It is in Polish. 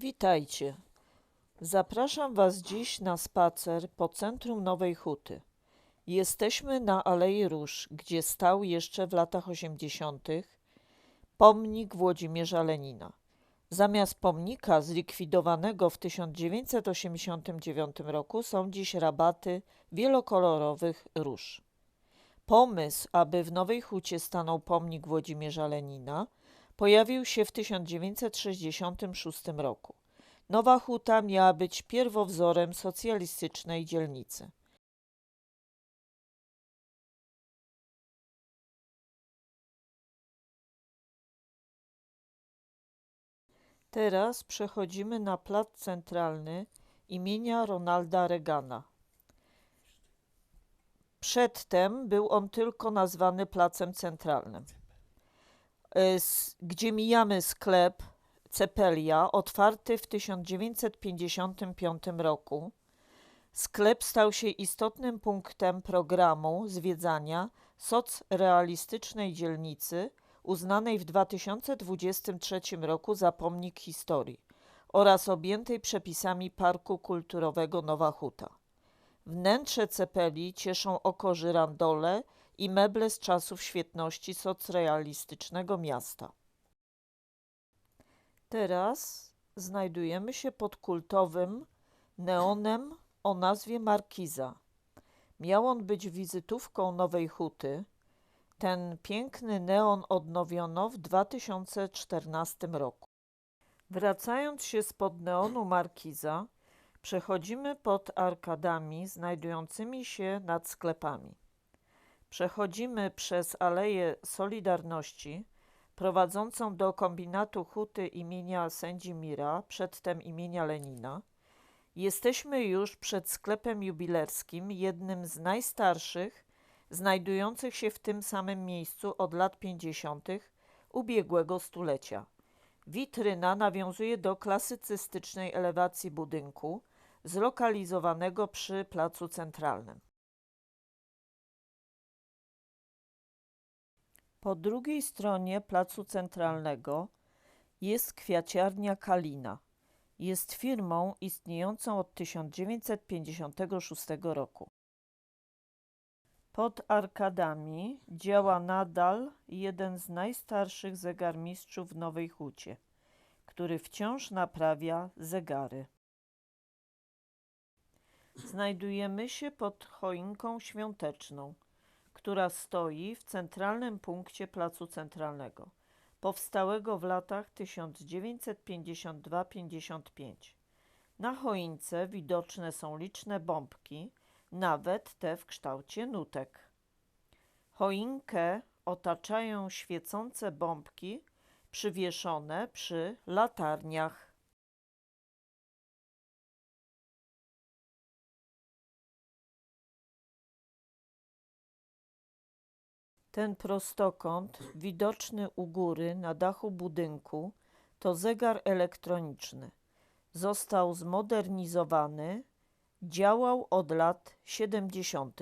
Witajcie. Zapraszam Was dziś na spacer po centrum Nowej Huty. Jesteśmy na Alei Róż, gdzie stał jeszcze w latach 80. pomnik Włodzimierza Lenina. Zamiast pomnika zlikwidowanego w 1989 roku są dziś rabaty wielokolorowych róż. Pomysł, aby w Nowej Hucie stanął pomnik Włodzimierza Lenina, pojawił się w 1966 roku. Nowa Huta miała być pierwowzorem socjalistycznej dzielnicy. Teraz przechodzimy na plac centralny imienia Ronalda Reagana. Przedtem był on tylko nazwany Placem Centralnym, s- gdzie mijamy sklep Cepelia, otwarty w 1955 roku. Sklep stał się istotnym punktem programu zwiedzania socrealistycznej dzielnicy, uznanej w 2023 roku za pomnik historii oraz objętej przepisami Parku Kulturowego Nowa Huta. Wnętrze Cepeli cieszą oko żyrandole i meble z czasów świetności socrealistycznego miasta. Teraz znajdujemy się pod kultowym neonem o nazwie Markiza. Miał on być wizytówką Nowej Huty. Ten piękny neon odnowiono w 2014 roku. Wracając się spod neonu Markiza, przechodzimy pod arkadami znajdującymi się nad sklepami. Przechodzimy przez Aleję Solidarności, prowadzącą do kombinatu huty imienia sędzi Mira, przedtem imienia Lenina. Jesteśmy już przed sklepem jubilerskim, jednym z najstarszych, znajdujących się w tym samym miejscu od lat 50. ubiegłego stulecia. Witryna nawiązuje do klasycystycznej elewacji budynku, zlokalizowanego przy placu centralnym. Po drugiej stronie placu centralnego jest kwiaciarnia Kalina. Jest firmą istniejącą od 1956 roku. Pod arkadami działa nadal jeden z najstarszych zegarmistrzów w Nowej Hucie, który wciąż naprawia zegary. Znajdujemy się pod choinką świąteczną która stoi w centralnym punkcie placu centralnego, powstałego w latach 1952-55. Na choince widoczne są liczne bombki, nawet te w kształcie nutek. Choinkę otaczają świecące bombki przywieszone przy latarniach. Ten prostokąt, widoczny u góry na dachu budynku, to zegar elektroniczny. Został zmodernizowany, działał od lat 70.